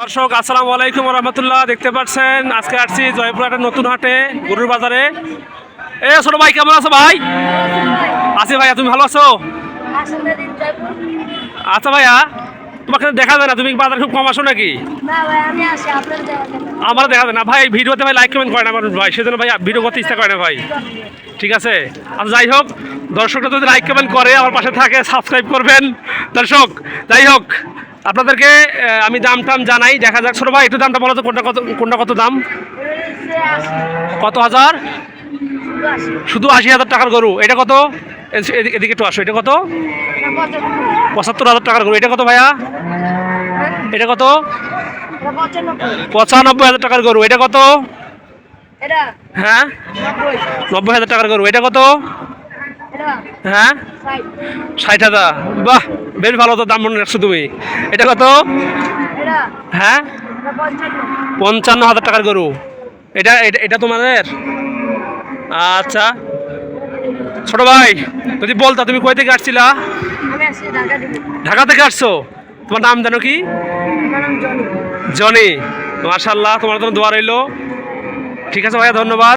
দর্শক আসসালামু আলাইকুম রহমতুল্লাহ দেখতে পাচ্ছেন আজকে আসছি জয়পুরহাটের নতুন হাটে গরুর বাজারে। এ ছোট ভাই কেমন আছো ভাই? আছি ভাইয়া তুমি ভালো আছো? আচ্ছা ভাইয়া তোমাকে দেখা যায় না তুমি বাজার খুব কম আসো নাকি? আমার দেখা যায় না। ভাই ভিডিওতে ভাই লাইক কমেন্ট করে না মানুষ ভাই সেজন্য ভাই ভিডিও করতে ইচ্ছা করে না ভাই। ঠিক আছে? আর যাই হোক দর্শকরা যদি লাইক কমেন্ট করে আমার পাশে থাকে সাবস্ক্রাইব করবেন। দর্শক যাই হোক আপনাদেরকে আমি দাম টাম জানাই দেখা যাক। ছোট ভাই একটু দামটা বলো তো কোনটা কত কোনটা কত দাম? কত হাজার? শুধু আশি হাজার টাকার গরু। এটা কত? এদিকে- একটু আসো এটা কত? পঁচাত্তর হাজার টাকার গরু। এটা কত ভাইয়া? এটা কত? পঁচানব্বই হাজার টাকার গরু। এটা কত? এটা হ্যাঁ? নব্বই হাজার টাকার গরু। এটা কত? হ্যাঁ? ষাট হাজার। বাহ বেশ ভালো তো দাম মনে রাখছো তুমি। এটা কত? হ্যাঁ? পঞ্চান্ন হাজার টাকার গরু। এটা এটা তোমাদের? আচ্ছা। ছোট ভাই যদি বলতা তুমি কই থেকে আসছিলা? ঢাকা থেকে আসছো? তোমার নাম জানো কি? জনি। জনি। মার্শাল্লাহ তোমার জন্য দোয়া রইল। ঠিক আছে ভাইয়া ধন্যবাদ।